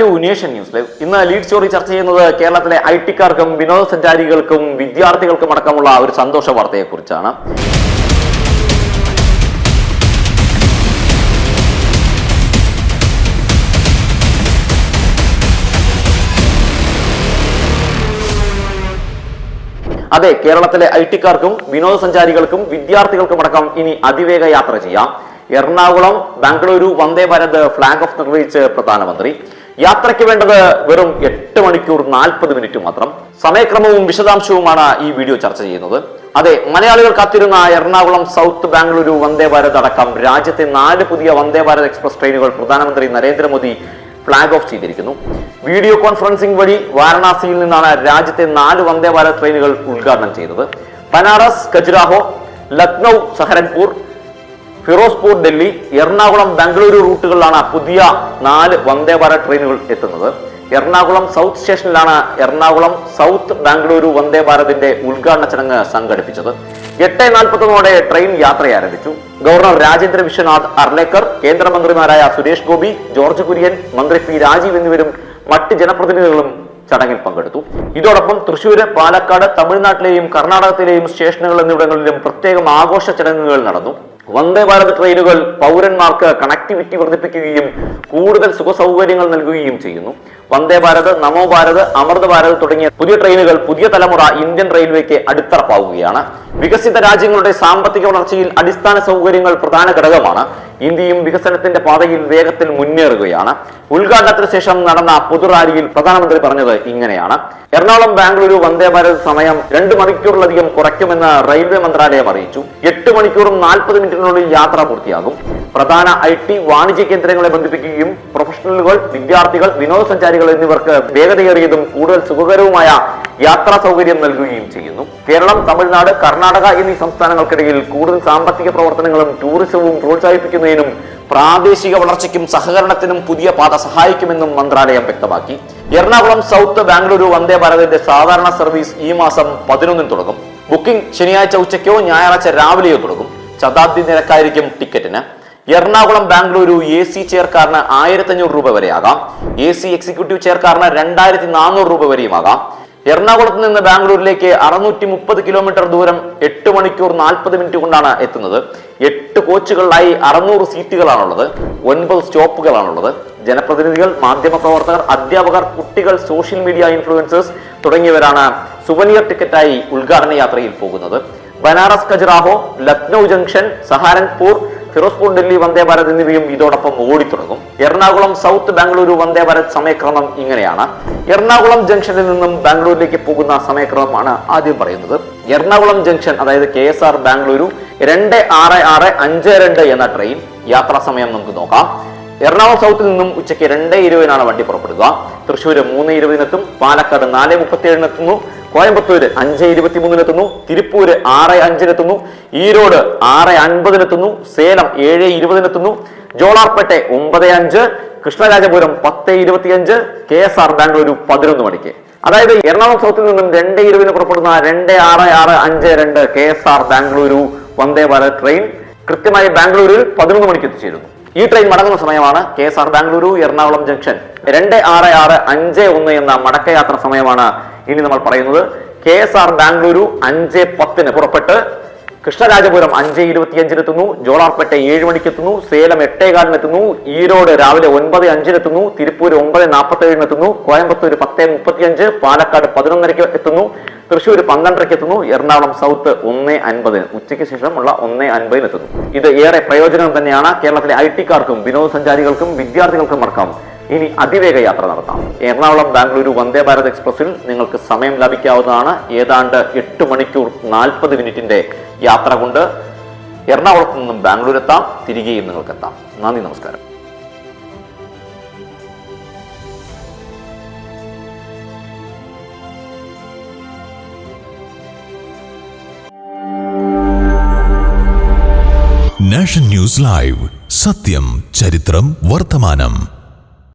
To nation news live ഇന്ന് lead story ചർച്ച ചെയ്യുന്നത് കേരളത്തിലെ ഐ ടിക്കാർക്കും വിനോദസഞ്ചാരികൾക്കും വിദ്യാർത്ഥികൾക്കും അടക്കമുള്ള ഒരു സന്തോഷ വാർത്തയെക്കുറിച്ചാണ്. അതെ കേരളത്തിലെ ഐ ടിക്കാർക്കും വിനോദസഞ്ചാരികൾക്കും വിദ്യാർത്ഥികൾക്കും അടക്കം ഇനി അതിവേഗ യാത്ര ചെയ്യാം. എറണാകുളം ബാംഗ്ലൂരു വന്ദേ ഭാരത് ഫ്ളാഗ് ഓഫ് നിർവഹിച്ച് പ്രധാനമന്ത്രി. യാത്രയ്ക്ക് വേണ്ടത് വെറും എട്ട് മണിക്കൂർ നാൽപ്പത് മിനിറ്റ് മാത്രം. സമയക്രമവും വിശദാംശവുമാണ് ഈ വീഡിയോ ചർച്ച ചെയ്യുന്നത്. അതെ മലയാളികൾ കാത്തിരുന്ന എറണാകുളം സൗത്ത് ബാംഗ്ലൂരു വന്ദേ ഭാരത് അടക്കം രാജ്യത്തെ നാല് പുതിയ വന്ദേ ഭാരത് എക്സ്പ്രസ് ട്രെയിനുകൾ പ്രധാനമന്ത്രി നരേന്ദ്രമോദി ഫ്ളാഗ് ഓഫ് ചെയ്തിരിക്കുന്നു. വീഡിയോ കോൺഫറൻസിംഗ് വഴി വാരണാസിയിൽ നിന്നാണ് രാജ്യത്തെ നാല് വന്ദേ ഭാരത് ട്രെയിനുകൾ ഉദ്ഘാടനം ചെയ്തത്. ബനാറസ് ഖജുരാഹോ ലക്നൗ സഹരൻപൂർ ഫിറോസ്പൂർ ഡൽഹി എറണാകുളം ബംഗളൂരു റൂട്ടുകളിലാണ് പുതിയ നാല് വന്ദേ ഭാരത് ട്രെയിനുകൾ എത്തുന്നത്. എറണാകുളം സൗത്ത് സ്റ്റേഷനിലാണ് എറണാകുളം സൗത്ത് ബാംഗ്ലൂരു വന്ദേ ഭാരതിന്റെ ഉദ്ഘാടന ചടങ്ങ് സംഘടിപ്പിച്ചത്. എട്ട് നാൽപ്പത്തൊന്നോടെ ട്രെയിൻ യാത്ര ആരംഭിച്ചു. ഗവർണർ രാജേന്ദ്ര വിശ്വനാഥ് അർലേക്കർ കേന്ദ്രമന്ത്രിമാരായ സുരേഷ് ഗോപി ജോർജ് കുര്യൻ മന്ത്രി പി രാജീവ് എന്നിവരും മറ്റ് ജനപ്രതിനിധികളും ചടങ്ങിൽ പങ്കെടുത്തു. ഇതോടൊപ്പം തൃശൂര് പാലക്കാട് തമിഴ്നാട്ടിലെയും കർണാടകത്തിലെയും സ്റ്റേഷനുകൾ എന്നിവിടങ്ങളിലും പ്രത്യേകം ആഘോഷ ചടങ്ങുകൾ നടന്നു. വന്ദേ ഭാരത് ട്രെയിനുകൾ പൗരന്മാർക്ക് കണക്ടിവിറ്റി വർദ്ധിപ്പിക്കുകയും കൂടുതൽ സുഖസൗകര്യങ്ങൾ നൽകുകയും ചെയ്യുന്നു. വന്ദേ ഭാരത് നമോ ഭാരത് അമൃത് ഭാരത് തുടങ്ങിയ പുതിയ ട്രെയിനുകൾ പുതിയ തലമുറ ഇന്ത്യൻ റെയിൽവേക്ക് അടിത്തറപ്പാവുകയാണ്. വികസിത രാജ്യങ്ങളുടെ സാമ്പത്തിക വളർച്ചയിൽ അടിസ്ഥാന സൗകര്യങ്ങൾ പ്രധാന ഘടകമാണ്. ഇന്ത്യയും വികസനത്തിന്റെ പാതയിൽ വേഗത്തിൽ മുന്നേറുകയാണ്. ഉദ്ഘാടനത്തിന് ശേഷം നടന്ന പൊതുറാലിയിൽ പ്രധാനമന്ത്രി പറഞ്ഞത് ഇങ്ങനെയാണ്. എറണാകുളം ബാംഗ്ലൂരു വന്ദേ ഭാരത് സമയം രണ്ട് മണിക്കൂറിലധികം കുറയ്ക്കുമെന്ന് റെയിൽവേ മന്ത്രാലയം അറിയിച്ചു. എട്ട് മണിക്കൂറും നാൽപ്പത് മിനിറ്റിനുള്ളിൽ യാത്ര പൂർത്തിയാകും. പ്രധാന ഐ ടി വാണിജ്യ കേന്ദ്രങ്ങളെ ബന്ധിപ്പിക്കുകയും പ്രൊഫഷണലുകൾ വിദ്യാർത്ഥികൾ വിനോദസഞ്ചാരികൾ എന്നിവർക്ക് വേഗതയേറിയതും കൂടുതൽ സുഖകരവുമായ യാത്രാ സൗകര്യം നൽകുകയും ചെയ്യുന്നു. കേരളം തമിഴ്നാട് കർണാടക എന്നീ സംസ്ഥാനങ്ങൾക്കിടയിൽ കൂടുതൽ സാമ്പത്തിക പ്രവർത്തനങ്ങളും ടൂറിസവും പ്രോത്സാഹിപ്പിക്കുന്നതിനും പ്രാദേശിക വളർച്ചയ്ക്കും സഹകരണത്തിനും പുതിയ പാത സഹായിക്കുമെന്നും മന്ത്രാലയം വ്യക്തമാക്കി. എറണാകുളം സൗത്ത് ബാംഗ്ലൂരു വന്ദേ ഭാരതിന്റെ സാധാരണ സർവീസ് ഈ മാസം പതിനൊന്നിന് തുടങ്ങും. ബുക്കിംഗ് ശനിയാഴ്ച ഉച്ചയ്ക്കോ ഞായറാഴ്ച രാവിലെയോ തുടങ്ങും. ശതാബ്ദി നിരക്കായിരിക്കും ടിക്കറ്റിന്. എറണാകുളം ബാംഗ്ലൂരു എ സി ചെയർക്കാരന് ആയിരത്തി അഞ്ഞൂറ് രൂപ വരെയാകാം. എ സി എക്സിക്യൂട്ടീവ് ചെയർക്കാരന് രണ്ടായിരത്തി നാനൂറ് രൂപ വരെയുമാകാം. എറണാകുളത്ത് നിന്ന് ബാംഗ്ലൂരിലേക്ക് അറുന്നൂറ്റി മുപ്പത് കിലോമീറ്റർ ദൂരം എട്ട് മണിക്കൂർ നാൽപ്പത് മിനിറ്റ് കൊണ്ടാണ് എത്തുന്നത്. എട്ട് കോച്ചുകളിലായി അറുന്നൂറ് സീറ്റുകളാണുള്ളത്. ഒൻപത് സ്റ്റോപ്പുകളാണുള്ളത്. ജനപ്രതിനിധികൾ മാധ്യമ പ്രവർത്തകർ അധ്യാപകർ കുട്ടികൾ സോഷ്യൽ മീഡിയ ഇൻഫ്ലുവൻസേഴ്സ് തുടങ്ങിയവരാണ് സുവനിയർ ടിക്കറ്റായി ഉദ്ഘാടന യാത്രയിൽ പോകുന്നത്. ബനാറസ് ഖജുറാഹോ ലക്നൗ ജംഗ്ഷൻ സഹാരൻപൂർ ഫിറോസ്പൂർ ഡൽഹി വന്ദേ ഭാരത് എന്നിവയും ഇതോടൊപ്പം ഓടിത്തുടങ്ങും. എറണാകുളം സൗത്ത് ബാംഗ്ലൂരു വന്ദേ ഭാരത് സമയക്രമം ഇങ്ങനെയാണ്. എറണാകുളം ജംഗ്ഷനിൽ നിന്നും ബാംഗ്ലൂരിലേക്ക് പോകുന്ന സമയക്രമമാണ് ആദ്യം പറയുന്നത്. എറണാകുളം ജംഗ്ഷൻ അതായത് കെ എസ് ആർ ബാംഗ്ലൂരു രണ്ട് ആറ് ആറ് അഞ്ച് രണ്ട് എന്ന ട്രെയിൻ യാത്രാ സമയം നമുക്ക് നോക്കാം. എറണാകുളം സൗത്തിൽ നിന്നും ഉച്ചയ്ക്ക് രണ്ട് ഇരുപതിനാണ് വണ്ടി പുറപ്പെടുക. തൃശ്ശൂർ മൂന്ന് ഇരുപതിനെത്തും പാലക്കാട് നാല് മുപ്പത്തിയേഴിനെത്തുന്നു കോയമ്പത്തൂര് അഞ്ച് ഇരുപത്തി മൂന്നിനെത്തുന്നു തിരുപ്പൂര് ആറ് അഞ്ചിനെത്തുന്നു ഈരോട് ആറ് അൻപതിനെത്തുന്നു സേലം ഏഴ് ഇരുപതിനെത്തുന്നു ജോളാർപേട്ടെ ഒമ്പത് അഞ്ച് കൃഷ്ണരാജപുരം പത്ത് ഇരുപത്തിയഞ്ച് കെ എസ് ആർ ബാംഗ്ലൂരു പതിനൊന്ന് മണിക്ക്. അതായത് എറണാകുളം സൗത്തിൽ നിന്നും രണ്ട് ഇരുപതിന് പുറപ്പെടുന്ന രണ്ട് ആറ് ആറ് അഞ്ച് രണ്ട് K S R Bengaluru Vande Bharat train കൃത്യമായി ബാംഗ്ലൂരിൽ പതിനൊന്ന് മണിക്ക് എത്തിച്ചേരുന്നു. ഈ ട്രെയിൻ മടങ്ങുന്ന സമയമാണ് K S R Bengaluru Ernakulam junction. രണ്ട് ആറ് ആറ് അഞ്ച് ഒന്ന് എന്ന മടക്കയാത്ര സമയമാണ് ഇനി നമ്മൾ പറയുന്നത് കെ എസ് ആർ ബാംഗ്ലൂരു അഞ്ച് പത്തിന് പുറപ്പെട്ട് കൃഷ്ണരാജപുരം അഞ്ച് ഇരുപത്തിയഞ്ചിനെത്തുന്നു ജോളാർപേട്ട ഏഴ് മണിക്കെത്തുന്നു സേലം എട്ടേകാലിനെത്തുന്നു ഈരോട് രാവിലെ ഒൻപത് അഞ്ചിനെത്തുന്നു തിരുപ്പൂർ ഒമ്പത് നാൽപ്പത്തി ഏഴിനെത്തുന്നു കോയമ്പത്തൂർ പത്ത് മുപ്പത്തിയഞ്ച് പാലക്കാട് പതിനൊന്നരയ്ക്ക് എത്തുന്നു തൃശ്ശൂർ പന്ത്രണ്ടരയ്ക്ക് എത്തുന്നു എറണാകുളം സൗത്ത് ഒന്ന് അൻപതിന് ഉച്ചയ്ക്ക് ശേഷമുള്ള ഒന്ന് അൻപതിന് എത്തുന്നു. ഇത് ഏറെ പ്രയോജനം തന്നെയാണ് കേരളത്തിലെ ഐ ടിക്കാർക്കും വിനോദസഞ്ചാരികൾക്കും വിദ്യാർത്ഥികൾക്കും അടക്കം. ഇനി അതിവേഗ യാത്ര നടത്താം. എറണാകുളം ബാംഗ്ലൂരു വന്ദേ ഭാരത് എക്സ്പ്രസിൽ നിങ്ങൾക്ക് സമയം ലഭിക്കാവുന്നതാണ്. ഏതാണ്ട് എട്ട് മണിക്കൂർ നാൽപ്പത് മിനിറ്റിന്റെ യാത്ര കൊണ്ട് എറണാകുളത്ത് നിന്നും ബാംഗ്ലൂർ എത്താം തിരികെയും നിങ്ങൾക്ക് എത്താം നന്ദി നമസ്കാരം. Nation news live. സത്യം ചരിത്രം വർത്തമാനം.